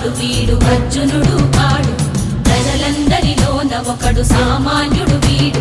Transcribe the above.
వాడు వీడు అర్జునుడు వాడు ప్రజలందరిలో నవకడు సామాన్యుడు వీడు.